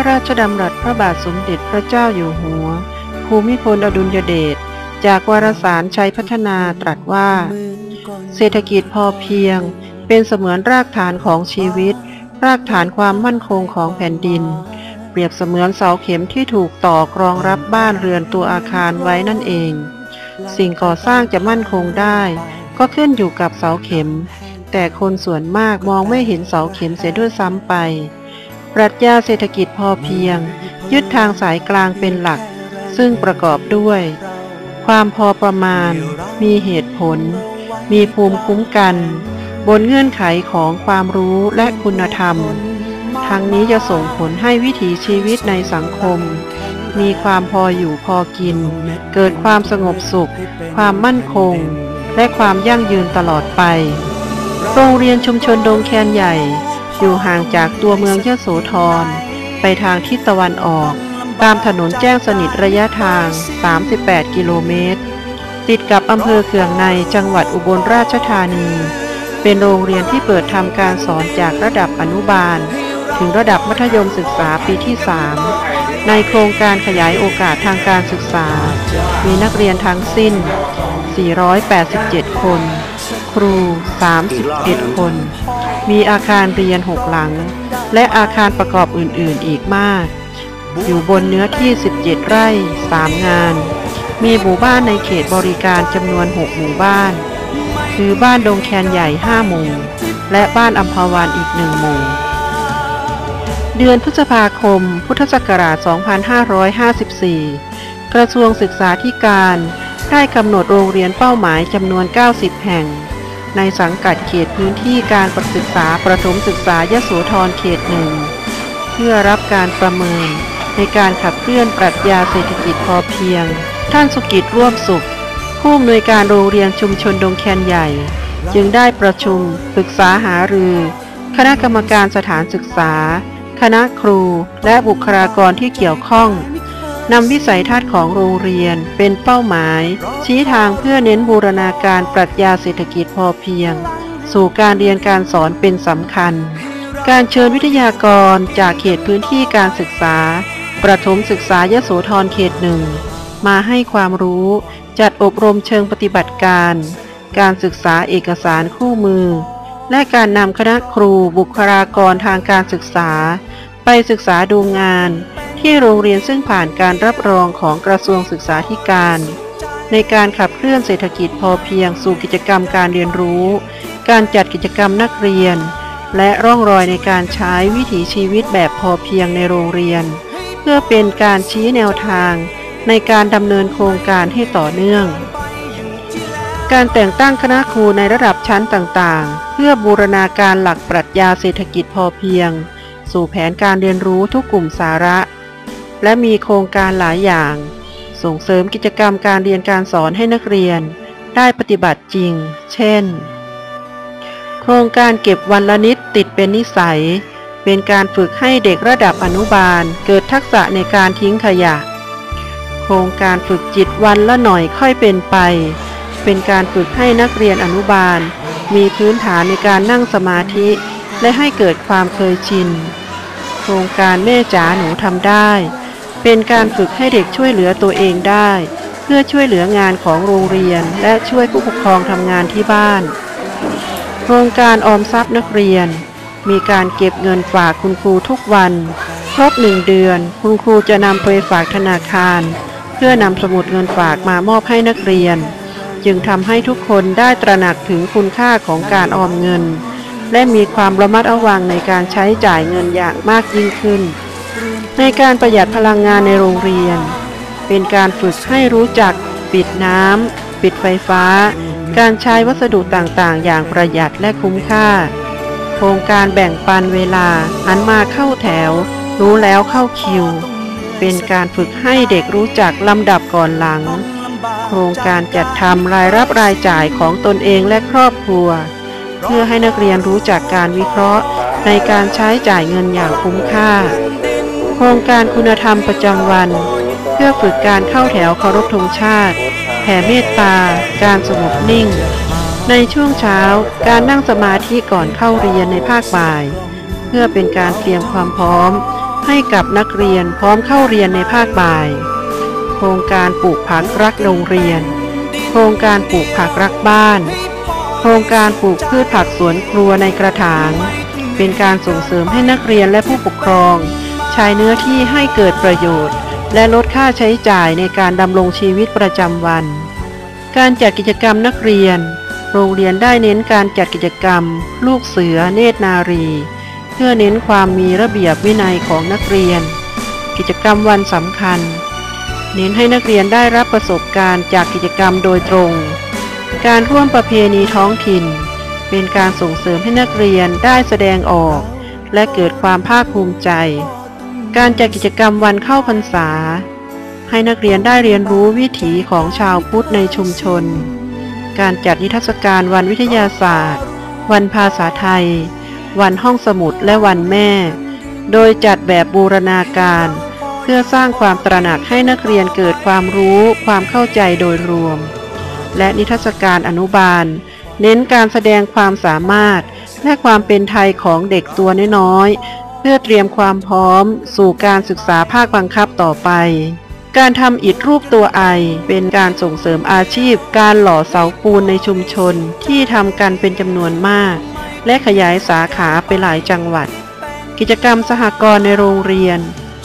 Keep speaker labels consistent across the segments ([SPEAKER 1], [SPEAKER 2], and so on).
[SPEAKER 1] ระราชดำรัสพระบาทสมเด็จพระเจ้าอยู่หัว ภูมิพลอดุลยเดช จากวารสารชัยพัฒนาตรัสว่า เศรษฐกิจพอเพียง เป็นเสมือนรากฐานของชีวิต รากฐานความมั่นคงของแผ่นดิน เปรียบเสมือนเสาเข็มที่ถูกต่อกรองรับบ้านเรือนตัวอาคารไว้นั่นเอง สิ่งก่อสร้างจะมั่นคงได้ ก็ขึ้นอยู่กับเสาเข็ม แต่คนส่วนมากมองไม่เห็นเสาเข็มเสียด้วยซ้ำไป ปรัชญาเศรษฐกิจพอเพียง ยึดทางสายกลางเป็นหลัก ซึ่งประกอบด้วย ความพอประมาณ มีเหตุผล มีภูมิคุ้มกัน บนเงื่อนไขของความรู้และคุณธรรม ทั้งนี้จะส่งผลให้วิถีชีวิตในสังคม มีความพออยู่พอกิน เกิดความสงบสุข ความมั่นคง และความยั่งยืนตลอดไป โรงเรียนชุมชนดงแคนใหญ่ อยู่ห่างจากตัวเมืองยโสธร ไปทางทิศตะวันออก ตามถนนแจ้งสนิทระยะทาง 38 กิโลเมตร ติดกับอำเภอเขื่องในจังหวัดอุบลราชธานี เป็นโรงเรียนที่เปิดทำการสอนจากระดับอนุบาล ถึงระดับมัธยมศึกษาปีที่ 3 ในโครงการขยายโอกาสทางการศึกษา มีนักเรียนทั้งสิ้น 487 คน ครู 31 คน มีอาคารเรียน6หลัง และอาคารประกอบอื่นๆอีกมาก อยู่บนเนื้อที่ 17 ไร่ 3 งาน มีหมู่บ้านในเขตบริการจำนวน 6 หมู่บ้าน คือบ้านดงแคนใหญ่ 5 หมู่ และบ้านอัมพวานอีกหนึ่งหมู่ เดือนพฤษภาคม พุทธศักราช 2554 กระทรวงศึกษาธิการได้กำหนดโรงเรียนเป้าหมายจำนวน 90 แห่ง ในสังกัดเขตพื้นที่การประศึกษาประถมศึกษายโสธรเขตหนึ่งเพื่อรับการประเมิน ในการขับเคลื่อนปรัชญาเศรษฐกิจพอเพียง ท่านสุกิจร่วมสุข ผู้อำนวยการโรงเรียนชุมชนดงแคนใหญ่ จึงได้ประชุมปรึกษาหารือ คณะกรรมการสถานศึกษา คณะครูและบุคลากรที่เกี่ยวข้อง นำวิสัยทัศน์ของโรงเรียนเป็นเป้าหมาย ชี้ทางเพื่อเน้นบูรณาการปรัชญาเศรษฐกิจพอเพียง สู่การเรียนการสอนเป็นสำคัญ การเชิญวิทยากรจากเขตพื้นที่การศึกษา ประถมศึกษายโสธรเขตหนึ่งมาให้ความรู้จัดอบรมเชิงปฏิบัติการ การศึกษาเอกสารคู่มือ และการนำคณะครูบุคลากรทางการศึกษา ไปศึกษาดูงาน ที่โรงเรียนซึ่งผ่านการรับรองของกระทรวงศึกษาธิการ ในการขับเคลื่อนเศรษฐกิจพอเพียงสู่กิจกรรมการเรียนรู้ การจัดกิจกรรมนักเรียน และร่องรอยในการใช้วิถีชีวิตแบบพอเพียงในโรงเรียน เพื่อเป็นการชี้แนวทางในการดำเนินโครงการให้ต่อเนื่อง การแต่งตั้งคณะครูในระดับชั้นต่างๆ เพื่อบูรณาการหลักปรัชญาเศรษฐกิจพอเพียง สู่แผนการเรียนรู้ทุกกลุ่มสาระ และมีโครงการหลายอย่าง ส่งเสริมกิจกรรมการเรียนการสอนให้นักเรียน ได้ปฏิบัติจริง เช่น โครงการเก็บวันละนิดติดเป็นนิสัย เป็นการฝึกให้เด็กระดับอนุบาลเกิดทักษะในการทิ้งขยะ โครงการฝึกจิตวันละหน่อยค่อยเป็นไป เป็นการฝึกให้นักเรียนอนุบาล มีพื้นฐานในการนั่งสมาธิ และให้เกิดความเคยชิน โครงการแม่จ๋าหนูทำได้ เป็นการฝึกให้เด็กช่วยเหลือตัวเองได้ เพื่อช่วยเหลืองานของโรงเรียนและช่วยผู้ปกครองทำงานที่บ้าน โครงการออมทรัพย์นักเรียน มีการเก็บเงินฝากคุณครูทุกวัน ครบหนึ่งเดือน คุณครูจะนำไปฝากธนาคาร เพื่อนำสมุดเงินฝากมามอบให้นักเรียน จึงทำให้ทุกคนได้ตระหนักถึงคุณค่าของการออมเงิน และมีความระมัดระวังในการใช้จ่ายเงินอย่างมากยิ่งขึ้น ในการประหยัดพลังงานในโรงเรียน เป็นการฝึกให้รู้จัก ปิดน้ำ ปิดไฟฟ้า การใช้วัสดุต่างๆ อย่างประหยัดและคุ้มค่า โครงการแบ่งปันเวลาหันมาเข้าแถว รู้แล้วเข้าคิว เป็นการฝึกให้เด็กรู้จักลำดับก่อนหลัง โครงการจัดทำรายรับรายจ่ายของตนเองและครอบครัว เพื่อให้นักเรียนรู้จักการวิเคราะห์ ในการใช้จ่ายเงินอย่างคุ้มค่า ครงการคุณธรรมประจำวัน เพื่อฝึกการเข้าแถวเคารพธงชาติ แผ่เมตตา การสงบนิ่ง ในช่วงเช้าการนั่งสมาธิก่อนเข้าเรียนในภาคบ่าย เพื่อเป็นการเตรียมความพร้อม ให้กับนักเรียนพร้อมเข้าเรียนในภาคบ่าย โครงการปลูกผักรักโรงเรียน โครงการปลูกผักรักบ้าน โครงการปลูกพืชผักสวนครัวในกระถาง เป็นการส่งเสริมให้นักเรียนและผู้ปกครอง ช้เนื้อที่ให้เกิดประโยชน์ และลดค่าใช้จ่ายในการดำรงชีวิตประจำวัน การจัดกิจกรรมนักเรียน โรงเรียนได้เน้นการจัดกิจกรรม ลูกเสือ เนตรนารี เพื่อเน้นความมีระเบียบวินัยของนักเรียน กิจกรรมวันสำคัญ เน้นให้นักเรียนได้รับประสบการณ์จากกิจกรรมโดยตรง การร่วมประเพณีท้องถิ่น เป็นการส่งเสริมให้นักเรียนได้แสดงออกและเกิดความภาคภูมิใจ การจัดกิจกรรมวันเข้าพรรษา ให้นักเรียนได้เรียนรู้วิถีของชาวพุทธในชุมชน การจัดนิทรรศการวันวิทยาศาสตร์ วันภาษาไทย วันห้องสมุดและวันแม่ โดยจัดแบบบูรณาการ เพื่อสร้างความตระหนักให้นักเรียนเกิดความรู้ความเข้าใจโดยรวม และนิทรรศการอนุบาล เน้นการแสดงความสามารถและความเป็นไทยของเด็กตัวน้อย เพื่อเตรียมความพร้อม สู่การศึกษาภาคบังคับต่อไป การทำอิฐรูปตัวไอ เป็นการส่งเสริมอาชีพ การหล่อเสาปูนในชุมชนที่ทำกันเป็นจำนวนมาก และขยายสาขาไปหลายจังหวัด กิจกรรมสหกรณ์ในโรงเรียน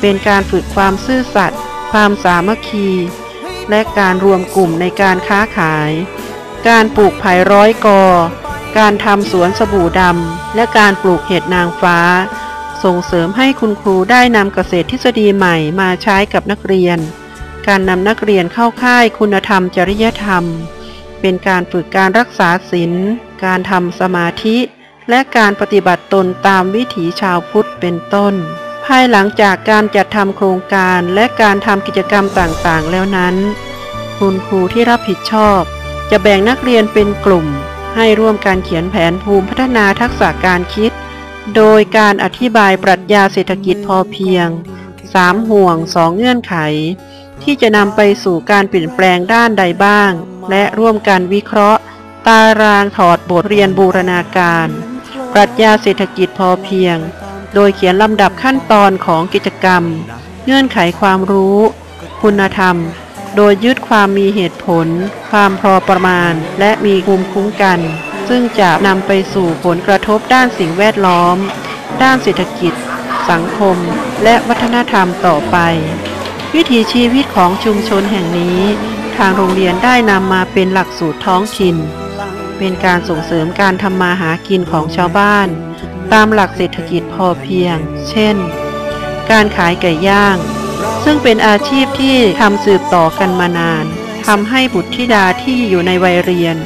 [SPEAKER 1] เป็นการฝึกความซื่อสัตย์ความสามัคคี และการรวมกลุ่มในการค้าขาย การปลูกไผ่ร้อยกอ การทำสวนสบู่ดำและการปลูกเห็ดนางฟ้า ส่งเสริมให้คุณครูได้นำเกษตรทฤษฎีใหม่มาใช้กับนักเรียน การนำนักเรียนเข้าค่ายคุณธรรมจริยธรรม เป็นการฝึกการรักษาศีล การทำสมาธิ และการปฏิบัติตนตามวิถีชาวพุทธเป็นต้น ภายหลังจากการจัดทำโครงการและการทำกิจกรรมต่างๆ แล้วนั้น คุณครูที่รับผิดชอบ จะแบ่งนักเรียนเป็นกลุ่ม ให้ร่วมการเขียนแผนภูมิพัฒนาทักษะการคิด โดยการอธิบายปรัชญาเศรษฐกิจพอเพียง 3 ห่วง 2 เงื่อนไข ที่จะนำไปสู่การเปลี่ยนแปลงด้านใดบ้าง และร่วมกันวิเคราะห์ ตารางถอดบทเรียนบูรณาการ ปรัชญาเศรษฐกิจพอเพียง โดยเขียนลำดับขั้นตอนของกิจกรรม เงื่อนไขความรู้ คุณธรรม โดยยึดความมีเหตุผล ความพอประมาณ และมีภูมิคุ้มกัน ซึ่งจะนำไปสู่ผลกระทบด้านสิ่งแวดล้อม ด้านเศรษฐกิจ สังคม และวัฒนธรรมต่อไป วิถีชีวิตของชุมชนแห่งนี้ ทางโรงเรียนได้นำมาเป็นหลักสูตรท้องถิ่น เป็นการส่งเสริมการทำมาหากินของชาวบ้าน ตามหลักเศรษฐกิจพอเพียง เช่น การขายไก่ย่าง ซึ่งเป็นอาชีพที่ทำสืบต่อกันมานานทำให้บุตรธิดาที่อยู่ในวัยเรียน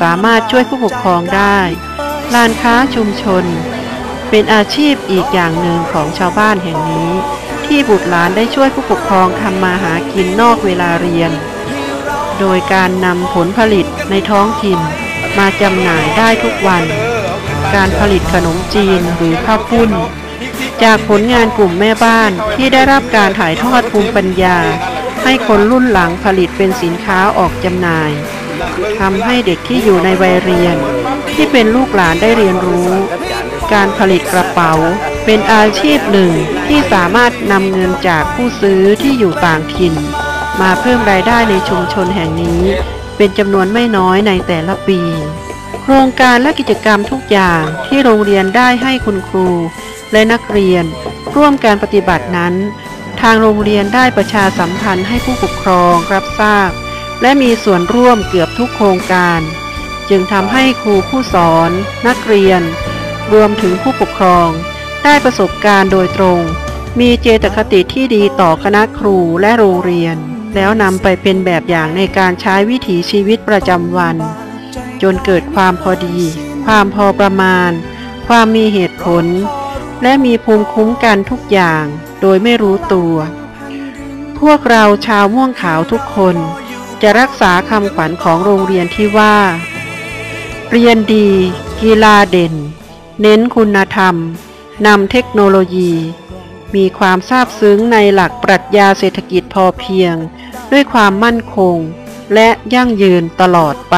[SPEAKER 1] สามารถช่วยผู้ปกครองได้ร้านค้าชุมชน เป็นอาชีพอีกอย่างหนึ่งของชาวบ้านแห่งนี้ ที่บุตรหลานได้ช่วยผู้ปกครองทำมาหากินนอกเวลาเรียน โดยการนำผลผลิตในท้องถิ่น มาจำหน่ายได้ทุกวัน การผลิตขนมจีนหรือข้าวปุ้น จากผลงานกลุ่มแม่บ้านที่ได้รับการถ่ายทอดภูมิปัญญา ให้คนรุ่นหลังผลิตเป็นสินค้าออกจำหน่าย ทำให้เด็กที่อยู่ในวัยเรียน ที่เป็นลูกหลานได้เรียนรู้ การผลิตกระเป๋า เป็นอาชีพหนึ่งที่สามารถนำเงินจากผู้ซื้อที่อยู่ต่างถิ่น มาเพิ่มรายได้ในชุมชนแห่งนี้ เป็นจำนวนไม่น้อยในแต่ละปี โครงการและกิจกรรมทุกอย่างที่โรงเรียนได้ให้คุณครู และนักเรียน ร่วมการปฏิบัตินั้น ทางโรงเรียนได้ประชาสัมพันธ์ให้ผู้ปกครองรับทราบ และมีส่วนร่วมเกือบทุกโครงการ จึงทำให้ครูผู้สอน นักเรียน รวมถึงผู้ปกครอง ได้ประสบการณ์โดยตรง มีเจตคติที่ดีต่อคณะครูและโรงเรียน แล้วนำไปเป็นแบบอย่างในการใช้วิถีชีวิตประจำวัน จนเกิดความพอดี ความพอประมาณ ความมีเหตุผล และมีภูมิคุ้มกันทุกอย่าง โดยไม่รู้ตัว พวกเราชาวม่วงขาวทุกคน จะรักษาคำขวัญของโรงเรียนที่ว่า เรียนดี กีฬาเด่น เน้นคุณธรรมนำเทคโนโลยี มีความซาบซึ้งในหลักปรัชญาเศรษฐกิจพอเพียง ด้วยความมั่นคง และยั่งยืนตลอดไป